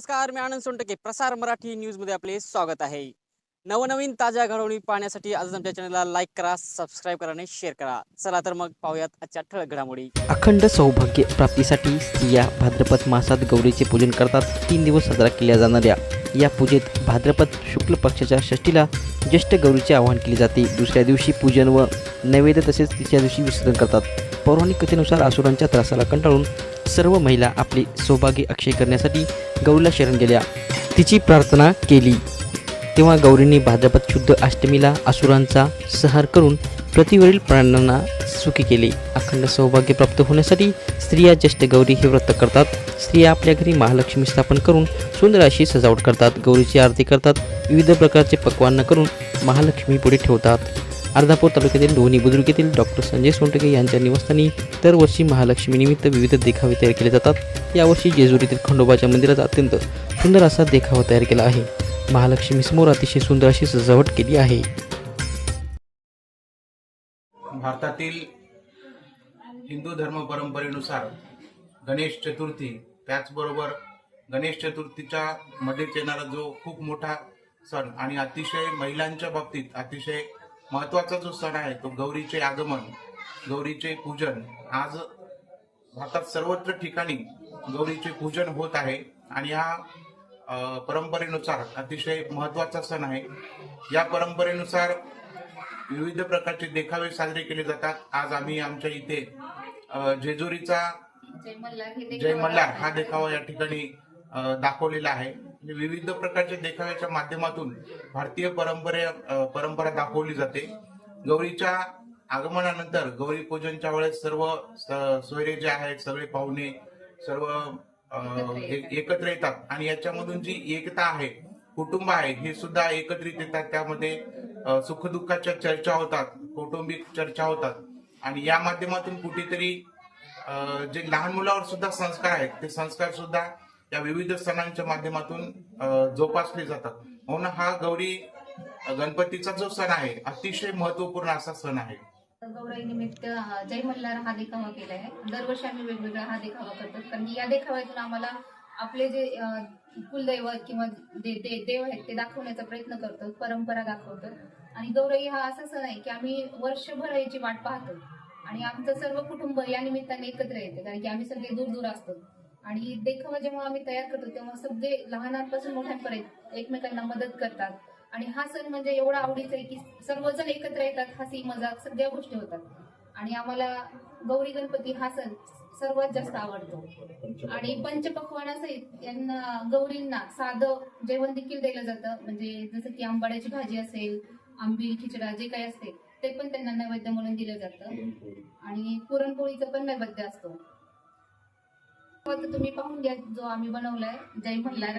नमस्कार मी आनंद सोनटके. प्रसार मराठी न्यूजमध्ये आपले स्वागत आहे. नवनवीन ताज्या घडवणी पाहण्यासाठी आज आमच्या चॅनलला लाईक करा सबस्क्राईब करा आणि शेअर करा. चला तर मग पाहूयात आजच्या ठळक घडामोडी. अखंड सौभाग्य प्राप्तीसाठी स्त्रिया भाद्रपद मासात गौरीचे पूजन करतात. तीन दिवस साजरा केल्या जाणाऱ्या या पूजेत भाद्रपद शुक्ल पक्षाच्या षष्टीला ज्येष्ठ गौरीचे आवाहन केले जाते. दुसऱ्या दिवशी पूजन व नैवेद्य तसेच तिसऱ्या दिवशी विसर्जन करतात. पौराणिक कथेनुसार असुरांच्या त्रासाला कंटाळून सर्व महिला आपली सौभाग्य अक्षय करण्यासाठी गौरीला शरण गेल्या. तिची प्रार्थना केली. तेव्हा गौरींनी भाद्रपद शुद्ध अष्टमीला असुरांचा संहार करून पृथ्वीवरील प्राण्यांना सुखी केले. अखंड सौभाग्य प्राप्त होण्यासाठी स्त्रिया ज्येष्ठ गौरी हे व्रत करतात. स्त्रिया आपल्या घरी महालक्ष्मी स्थापन करून सुंदर अशी सजावट करतात. गौरीची आरती करतात. विविध प्रकारचे पक्वान्न करून महालक्ष्मी पुढे ठेवतात. अर्धापूर तालुक्यातील लोणी बुद्रुक येथील डॉक्टर संजय सोनटके यांच्या निवासस्थानी दरवर्षी महालक्ष्मीनिमित्त विविध देखावे तयार केले जातात. यावर्षी जेजुरीतील खंडोबाच्या मंदिरात अत्यंत सुंदर असा देखावा तयार केला आहे. महालक्ष्मीसमोर अतिशय सुंदर अशी सजावट केली आहे. भारतातील हिंदू धर्म परंपरेनुसार गणेश चतुर्थी त्याचबरोबर गणेश चतुर्थीच्या मध्येच येणारा जो खूप मोठा सण आणि अतिशय महिलांच्या बाबतीत अतिशय महत्त्वाचा जो सण आहे तो गौरीचे आगमन गौरीचे पूजन आज भारतात सर्वत्र ठिकाणी गौरीचे पूजन होत आहे आणि हा परंपरेनुसार अतिशय महत्त्वाचा सण आहे. या परंपरेनुसार विविध प्रकारचे देखावे साजरे केले जातात. आज आम्ही आमच्या इथे जेजुरीचा जय मल्हार हे देखावा या ठिकाणी दाखवलेला आहे. विविध प्रकारच्या देखाव्याच्या माध्यमातून भारतीय परंपरे परंपरा दाखवली जाते. गौरीच्या आगमनानंतर गौरी पूजनच्या वेळेस सर्व सोयरे जे आहेत सगळे पाहुणे सर्व एकत्र येतात. आणि याच्यामधून जी एकता आहे कुटुंब आहे हे सुद्धा एकत्रित येतात. त्यामध्ये सुखदुःखाच्या चर्चा होतात कौटुंबिक चर्चा होतात. आणि या माध्यमातून कुठेतरी जे लहान मुलावर सुद्धा संस्कार आहेत ते संस्कार सुद्धा या विविध सणांच्या माध्यमातून जोपासले जातात. म्हणून हा गौरी गणपतीचा जो सण आहे अतिशय महत्त्वपूर्ण असा सण आहे. गौराई निमित्त जय मल्हार हा देखावा केला आहे. दरवर्षी आम्ही वेगवेगळा हा देखावा करतो. कारण की या देखाव्यातून आम्हाला आपले जे कुलदैवत किंवा जे दे- देव आहेत ते दाखवण्याचा प्रयत्न करतो परंपरा दाखवतो. आणि गौराई हा असा सण आहे की आम्ही वर्षभर याची वाट पाहतो. आणि आमचं सर्व कुटुंब या निमित्ताने एकत्र येते. कारण की आम्ही सगळे दूर दूर असतो. आणि देखावा जेव्हा आम्ही तयार करतो तेव्हा सगळे लहानांपासून मोठ्यांपर्यंत एकमेकांना मदत करतात. आणि हा सण म्हणजे एवढा आवडीचा आहे की सर्वजण एकत्र येतात हसी मजाक सगळ्या गोष्टी होतात. आणि आम्हाला गौरी गणपती हा सण सर्वात जास्त आवडतो. आणि पंचपक्वानासहित यांना गौरींना साधं जेवण देखील दिलं जातं. म्हणजे जसं की आंबाड्याची भाजी असेल आंबील खिचडा जे काही असते ते पण त्यांना नैवेद्य म्हणून दिलं जातं. आणि पुरणपोळीचं पण नैवेद्य असतो. फक्त तुम्ही पाहून घ्या जो आम्ही बनवलाय जय मल्हार